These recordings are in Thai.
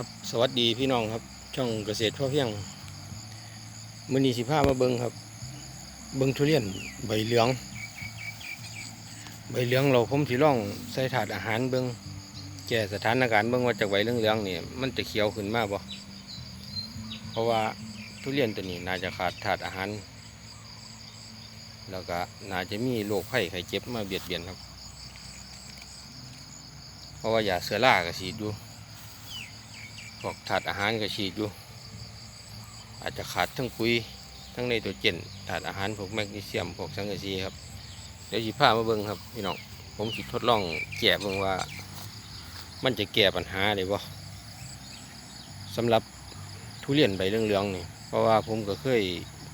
ครับสวัสดีพี่น้องครับ ช่องเกษตรพ่อเพียงมือนีสิผ้ามาเบิงครับ เบิงทุเรียนใบเหลือง ใบเหลืองเราผมสิล่องใส่ถาดอาหารเบิงแก่สถานการณ์เบิงว่าจากใบเหลืองๆนี่มันจะเขียวขึ้นมากบ่เพราะว่าทุเรียนตัวนี้น่าจะขาดถาดอาหาร แล้วก็น่าจะมีโรคไข้ไข้เจ็บมาเบียดเบียนครับ เพราะว่าอย่าเสือล่าก็ฉีดู พวกถาดอาหารก็ฉีดอยู่ อาจจะขาดทั้งปุ๋ยทั้งในตัวเจนถาดอาหารพวกแมกนีเซียมพวกสังกะสีครับเดี๋ยวสิพามาเบิ่งครับพี่น้องผมสิทดลองแก้เบิ่งว่า มันจะแก้ปัญหาได้บ่สำหรับทุเรียนใบเหลืองนี่เพราะว่าผมก็เคย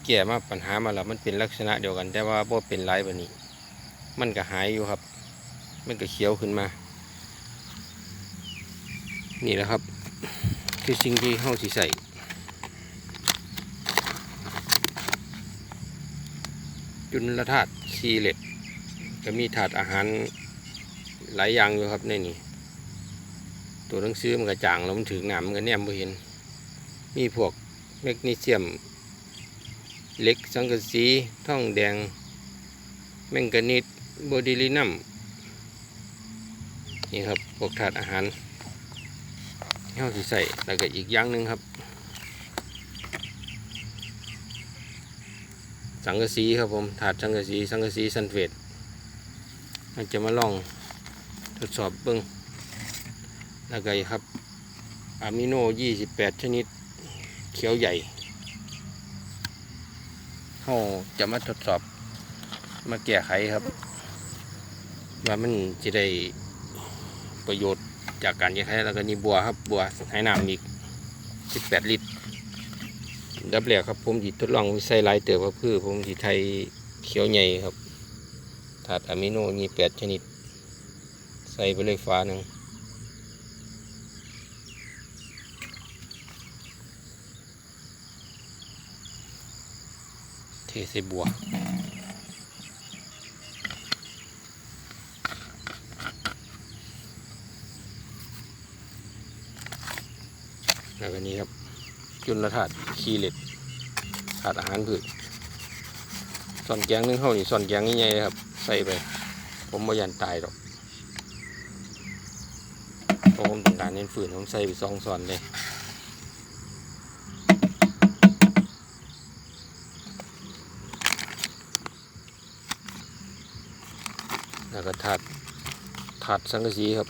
แก้มาปัญหามาแล้วมันเป็นลักษณะเดียวกัน แต่ว่าบ่เป็นไรแบบนี้ มันก็หายอยู่ครับ มันก็เขียวขึ้นมา นี่แหละครับ คือสิ่งที่เฮาสิใส่จุลธาตุซีเล็ดก็มีถาดอาหารหลายอย่างอยู่ครับในนี้ตัวหนังสือมันกระจ่างแล้วมันถึงหนามมันก็แนมบ่เห็น มีพวกแมกนีเซียมเหล็กสังกะสีท่องแดง แมงกานีสโบดิลินัมนี่ครับพวกถาดอาหาร เราสิใส่แล้วก็อีกอย่างหนึ่งครับ สังกะสีครับผมถาดสังกะสีสังกะสีซันเฟตมันจะมาลองทดสอบเบิ้งแล้วก็ครับอะมิโน 28 ชนิด เขียวใหญ่เราจะมาทดสอบมาแก้ไขครับ ว่ามันจะได้ประโยชน์ จากการแยกให้แล้วก็นี่บัวครับบัวให้น้ำอีก18 ลิตรดับแรกครับผมจิทดลองใส่ลายเติบว่าพืชผมจิไทยเขียวใหญ่ครับถาดอะมิโนมี8ชนิด ใส่ไปเลยฟ้าหนึ่งเทใส่บัว แล้วก็นี้ครับ จุลธาตุคีเหล็ดถาดอาหารพืชส่วนแกงนึงเท่านี่ส่วนแกงใหญ่ๆครับ ใส่ไป ผมไม่ยันตายหรอกเพราะผมต้องการเน้นฝืนผมใส่ไปสองส่วนเลยแล้วก็ถาดถาดสังกะสีครับ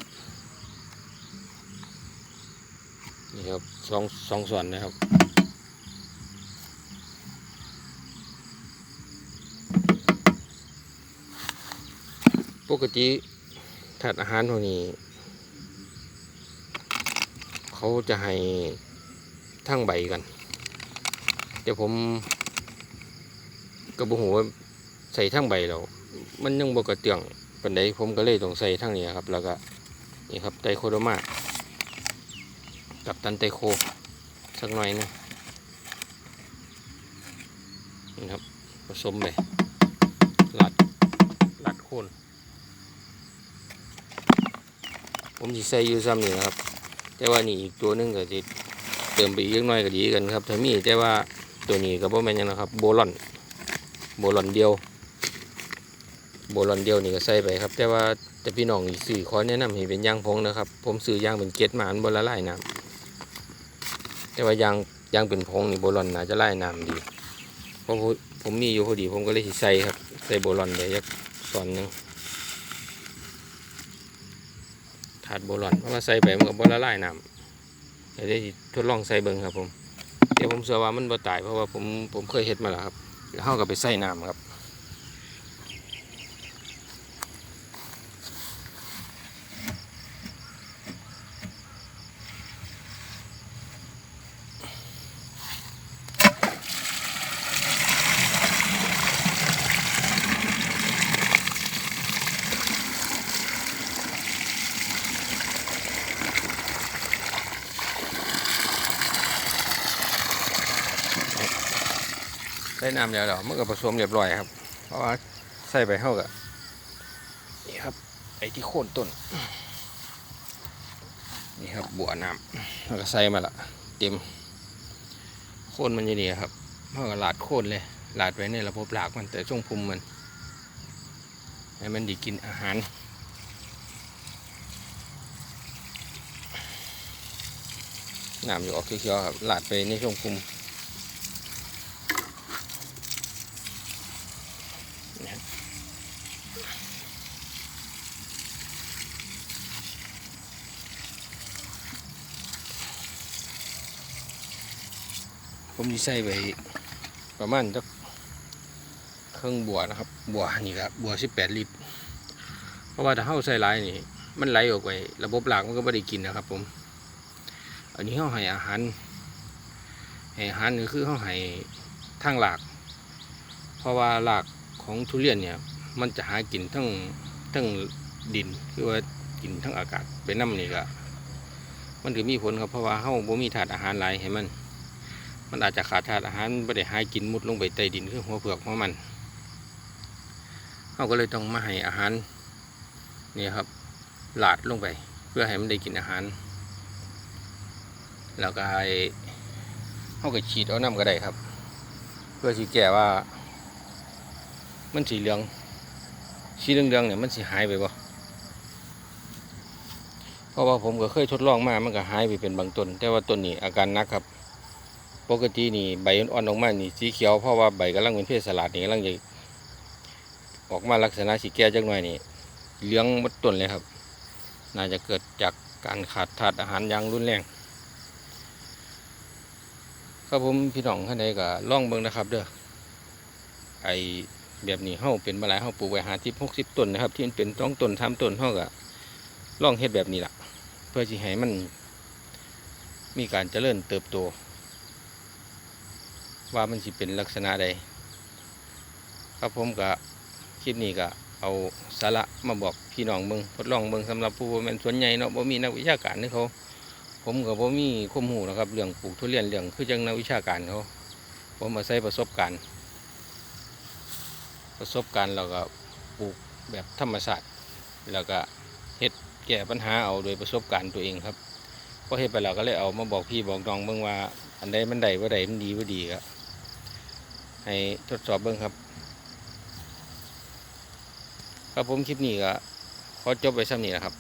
นี่ครับสองสองส่วนนะครับปกติถาดอาหารพวกนี้ เขาจะให้ทั้งใบกันแต่ผมก็บอกว่าใส่ทั้งใบแล้วมันยังบกระเตียงปันใดผมก็เลยต้องใส่ทั้งนี้ครับ แล้วก็นี่ครับไตโคโดมา กับตันเตโค สักหน่อยนะนี่ครับผสมไปหลัดหลัดโคนผมจะใส่อยู่ซ้ำนี่นะครับ แต่ว่านี่อีกตัวหนึงก็จะเติมไปอีกหน่อยก็ดีกันครับถ้ามีแต่ว่าตัวนี้ก็บ่แม่นยังนะครับ โบลอน โบลอนเดียว โบลอนเดียวนี่ก็ใส่ไปครับ แต่ว่าแต่พี่น้องอีสื่อขอแนะนำให้เป็นย่างพงนะครับ ผมซื้อย่างเป็นเกล็ดมาอันบละลายน้ำ แต่ว่ายางยางเป็นผงนี่โบลอนน่าจะไล่น้ำดี เพราะผมมีอยู่พอดีผมก็เลยใส่ครับใส่โบลอนเดี๋ยวยักส่วนหนึ่งถาดโบลอนเพราะว่าใส่ไปมันก็บ่ละลายน้ำเดี๋ยวได้ทดลองใส่เบิ่งครับผม เดี๋ยวผมเชื่อว่ามันบ่ตายเพราะว่าผมผมเคยเฮ็ดมาแล้วครับแล้วเฮาก็ไปใส่น้ำครับ ส่น้ำแล้วเดี๋ยวมันก็ผสมเรียบร้อยครับ เพราะว่าใส่ไปเท่ากับนี่ครับ ไอ้ที่โค่นต้น นี่ครับบัวน้ำแล้วก็ใส่มาละเต็มโคนมันจะนี่ครับเท่ากับลาดโคนเลยลาดไปในระบบหลากมันแต่ช่วงภูมิมันให้มันไดีกินอาหารน้ำอยู่ออกเขียวๆครับลาดไปในช่วงภูมิ ผมจะใส่ไปประมาณสักเครื่องบัวนะครับ บัวนี่ครับบัวสิบแปดลิตร เพราะว่าถ้าเข้าใส่หลายนี่ มันไหลออกไประบบหลักมันก็ไม่ได้กินนะครับ ผม อันนี้เขาให้อาหารให้อาหารก็คือเขาให้ทางหลาก เพราะว่าหลากของทุเรียนเนี่ย มันจะหากินทั้งทั้งดินคือว่ากินทั้งอากาศไปน้ำนี่ก็มันถือมีผลครับเพราะว่าเขาบ่มีถาดอาหารหลายให้มัน มันอาจจะขาดถาดอาหารไม่ได้หากินมุดลงไปใต้ดินคือหัวเผือกหัวมันเขาก็เลยต้องมาให้อาหารนี่ครับหลาดลงไป เพื่อให้มันได้กินอาหาร แล้วก็ให้เขาก็ฉีดเอาน้ำก็ได้ครับ เพื่อที่แก้ว่า มันสีเหลืองสีเหลืองๆเนี่ยมันสีหายไปบ่เพราะว่าผมก็เคยทดลองมามันก็หายไปเป็นบางต้นแต่ว่าต้นนี้อาการนักครับ ปกตินี่ใบอ่อนๆออกมานี่สีเขียวเพราะว่าใบกำลังเป็นเพศสลัดนี่กำลังจะออกมาลักษณะสีแก่จักหน่อยนี่เหลืองมดต้นเลยครับ น่าจะเกิดจากการขาดธาตุอาหารอย่างรุนแรง ครับผมพี่น้องท่านใดก็ล่องเบิ่งนะครับ เด้อไอแบบนี้เฮาเป็นมาหลายเฮาปลูกไว้หาทิพหกสิบต้นนะครับ ที่มันเป็นต้องต้นทำต้นเฮาก็ล่องเฮ็ดแบบนี้ล่ะ เพื่อที่ให้มันมีการเจริญเติบโต ว่ามันสิเป็นลักษณะใดครับผมก็คลิปนี้ก็เอาสาระมาบอกพี่น้องเบิ่งทดลองเบิ่งสำหรับผู้บ่แม่นส่วนใหญ่เนาะบ่มีนักวิชาการนี่เขา ผมกับผมมีความรู้นะครับเรื่องปลูกทุเรียนเรื่องคือจังนักวิชาการเขาผมมาใช้ประสบการณ์ ประสบการณ์เราก็ปลูกแบบธรรมศาสตร์แล้วก็เฮ็ดแก้ปัญหาเอาโดยประสบการณ์ตัวเองครับพอเฮ็ดไปแล้วก็เลยเอามาบอกพี่บอกน้องเบิ่งว่าอันใดมันใดว่าใดมันดีว่าดีก็ ให้ทดสอบเบิ่งครับ ครับผมคลิปนี้ก็ขอจบไปซ้ำนี้นะครับ